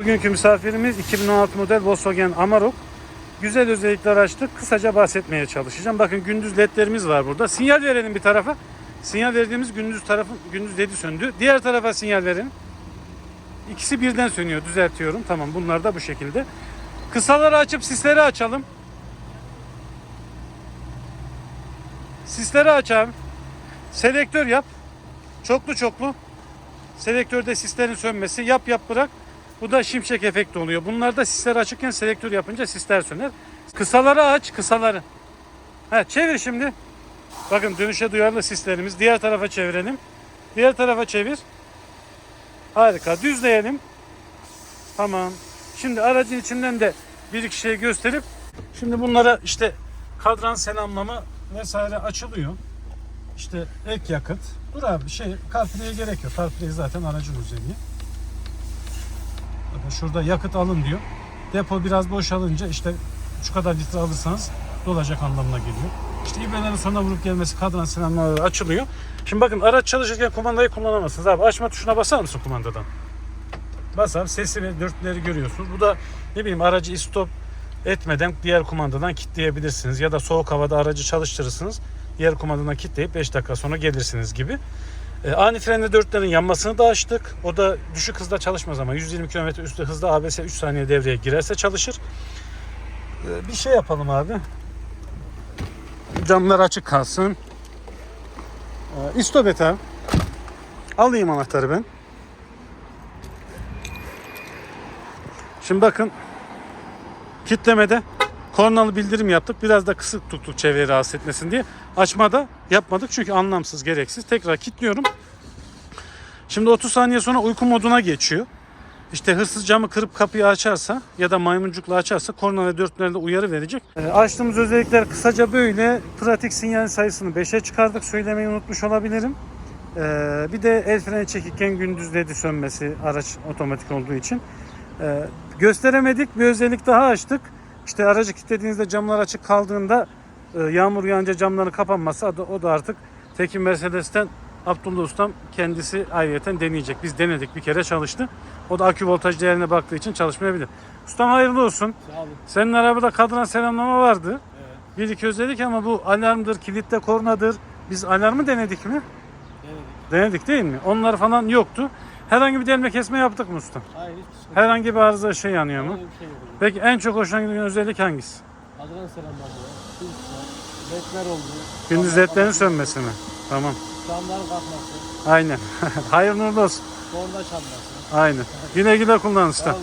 Bugünkü misafirimiz 2016 model Volkswagen Amarok. Güzel özellikler açtık. Kısaca bahsetmeye çalışacağım. Bakın gündüz ledlerimiz var burada. Sinyal verelim bir tarafa. Sinyal verdiğimiz gündüz tarafı gündüz ledi söndü. Diğer tarafa sinyal verelim. İkisi birden sönüyor. Düzeltiyorum. Tamam bunlar da bu şekilde. Kısaları açıp sisleri açalım. Sisleri aç abi. Selektör yap. Çoklu çoklu. Selektörde sislerin sönmesi. Yap yap bırak. Bu da şimşek efekti oluyor. Bunlarda sisler açıkken selektör yapınca sisler söner. Kısaları aç, kısaları. Ha, çevir şimdi. Bakın dönüşe duyarlı sislerimiz. Diğer tarafa çevirelim. Diğer tarafa çevir. Harika. Düzleyelim. Tamam. Şimdi aracın içinden de bir iki şey gösterip şimdi bunlara işte kadran selamlama vesaire açılıyor. İşte ek yakıt. Dur abi şey CarPlay'e gerek yok. CarPlay zaten aracın özelliği. Şurada yakıt alın diyor. Depo biraz boşalınca işte şu kadar litre alırsanız dolacak anlamına geliyor. İşte ibrelerin sonuna vurup gelmesi kadran selamlamaları açılıyor. Şimdi bakın araç çalışırken kumandayı kullanamazsınız abi. Açma tuşuna basar mısın kumandadan? Bas abi sesi ve dörtleri görüyorsunuz. Bu da ne bileyim aracı stop etmeden diğer kumandadan kilitleyebilirsiniz. Ya da soğuk havada aracı çalıştırırsınız. Diğer kumandadan kilitleyip 5 dakika sonra gelirsiniz gibi. E, ani frenle dörtlerin yanmasını da açtık. O da düşük hızda çalışmaz ama 120 km üstü hızda ABS 3 saniye devreye girerse çalışır. E, bir şey yapalım abi. Camlar açık kalsın. E. Alayım anahtarı ben. Şimdi bakın kitlemede kornalı bildirim yaptık. Biraz da kısık tuttuk çevreyi rahatsız etmesin diye. Açmada yapmadık çünkü anlamsız, gereksiz. Tekrar kilitliyorum. Şimdi 30 saniye sonra uyku moduna geçiyor. İşte hırsız camı kırıp kapıyı açarsa ya da maymuncukla açarsa korna ve dörtlerde uyarı verecek. Ee, açtığımız özellikler kısaca böyle. Pratik sinyal sayısını 5'e çıkardık. Söylemeyi unutmuş olabilirim. Ee, bir de el freni çekirken gündüz ledi sönmesi araç otomatik olduğu için. Ee, gösteremedik bir özellik daha açtık. İşte aracı kilitlediğinizde camlar açık kaldığında e, yağmur yağınca camların kapanması o da, artık Tekin Mercedes'ten Abdullah Ustam kendisi ayrıyeten deneyecek. Biz denedik bir kere çalıştı. O da akü voltaj değerine baktığı için çalışmayabilir. Ustam hayırlı olsun. Sağ olun. Senin arabada kadran selamlama vardı. Evet. Bir iki özellik ama bu alarmdır, kilitte kornadır. Biz alarmı denedik mi? Denedik. Denedik değil mi? Onlar falan yoktu. Herhangi bir delme kesme yaptık mı ustam? Hayır hiç sıkıntı Herhangi bir arıza şey yanıyor mu? Herhangi bir şey yok. hocam. Peki en çok hoşuna giden özellik hangisi? Kadran selamlar var. Var. Ledler oldu. Gündüz ledlerin sönmesi mi? Tamam. Camların kalkması. Aynen. Hayırlı uğurlu olsun. Korna çalması. Aynen. Güle güle kullan usta.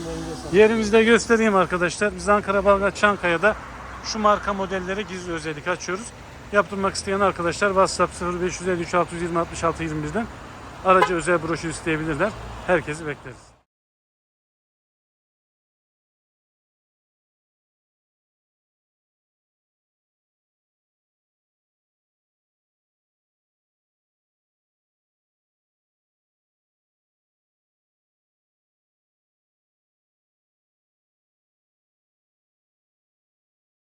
Yerimizi de göstereyim arkadaşlar. Biz Ankara Balgat Çankaya'da şu marka modellere gizli özellik açıyoruz. Yaptırmak isteyen arkadaşlar WhatsApp 0553 620 66 21'den aracı özel broşür isteyebilirler. Herkesi bekleriz.